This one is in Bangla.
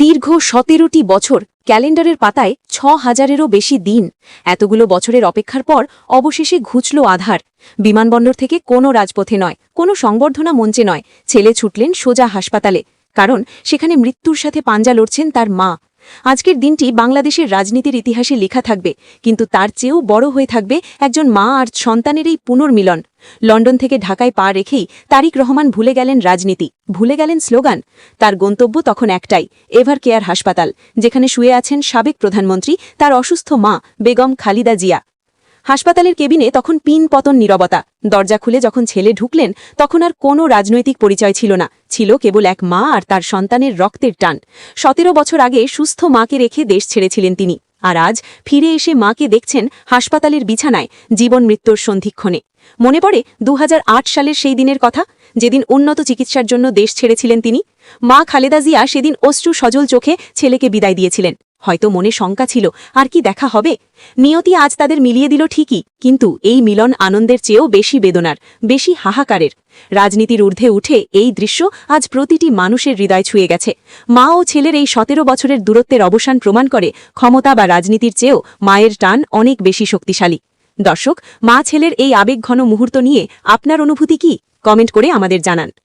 দীর্ঘ সতেরোটি বছর ক্যালেন্ডারের পাতায় ছ হাজারেরও বেশি দিন। এতগুলো বছরের অপেক্ষার পর অবশেষে ঘুচল আধার। বিমানবন্দর থেকে কোনো রাজপথে নয়, কোনো সংবর্ধনা মঞ্চে নয়। ছেলে ছুটলেন সোজা হাসপাতালে, কারণ সেখানে মৃত্যুর সাথে পাঞ্জা লড়ছেন তার মা। আজকের দিনটি বাংলাদেশের রাজনীতির ইতিহাসে লেখা থাকবে, কিন্তু তার চেয়েও বড় হয়ে থাকবে একজন মা আর সন্তানের এই পুনর্মিলন। লন্ডন থেকে ঢাকায় পা রেখেই তারিক রহমান ভুলে গেলেন রাজনীতি, ভুলে গেলেন স্লোগান। তার গন্তব্য তখন একটাই, এভার কেয়ার হাসপাতাল, যেখানে শুয়ে আছেন সাবেক প্রধানমন্ত্রী, তার অসুস্থ মা, বেগম খালিদা জিয়া। হাসপাতালের কেবিনে তখন পিন পতন নীরবতা। দরজা খুলে যখন ছেলে ঢুকলেন, তখন আর কোনো রাজনৈতিক পরিচয় ছিল না। ছিল কেবল এক মা আর তার সন্তানের রক্তের টান। সতেরো বছর আগে সুস্থ মাকে রেখে দেশ ছেড়েছিলেন তিনি। আর আজ ফিরে এসে মাকে দেখছেন হাসপাতালের বিছানায় জীবন মৃত্যুর সন্ধিক্ষণে। মনে পড়ে দু হাজার আট সালের সেই দিনের কথা, যেদিন উন্নত চিকিৎসার জন্য দেশ ছেড়েছিলেন তিনি? মা খালেদা জিয়া সেদিন অশ্রু সজল চোখে ছেলেকে বিদায় দিয়েছিলেন। হয়তো মনে শঙ্কা ছিল, আর কি দেখা হবে? নিয়তি আজ তাদের মিলিয়ে দিল ঠিকই, কিন্তু এই মিলন আনন্দের চেয়েও বেশি বেদনার, বেশি হাহাকারের। রাজনীতির ঊর্ধ্বে উঠে এই দৃশ্য আজ প্রতিটি মানুষের হৃদয় ছুঁয়ে গেছে। মা ও ছেলের এই সতেরো বছরের দূরত্বের অবসান প্রমাণ করে ক্ষমতা বা রাজনীতির চেয়েও মায়ের টান অনেক বেশি শক্তিশালী। দর্শক, মা ছেলের এই আবেগঘন মুহূর্ত নিয়ে আপনার অনুভূতি কি? কমেন্ট করে আমাদের জানান।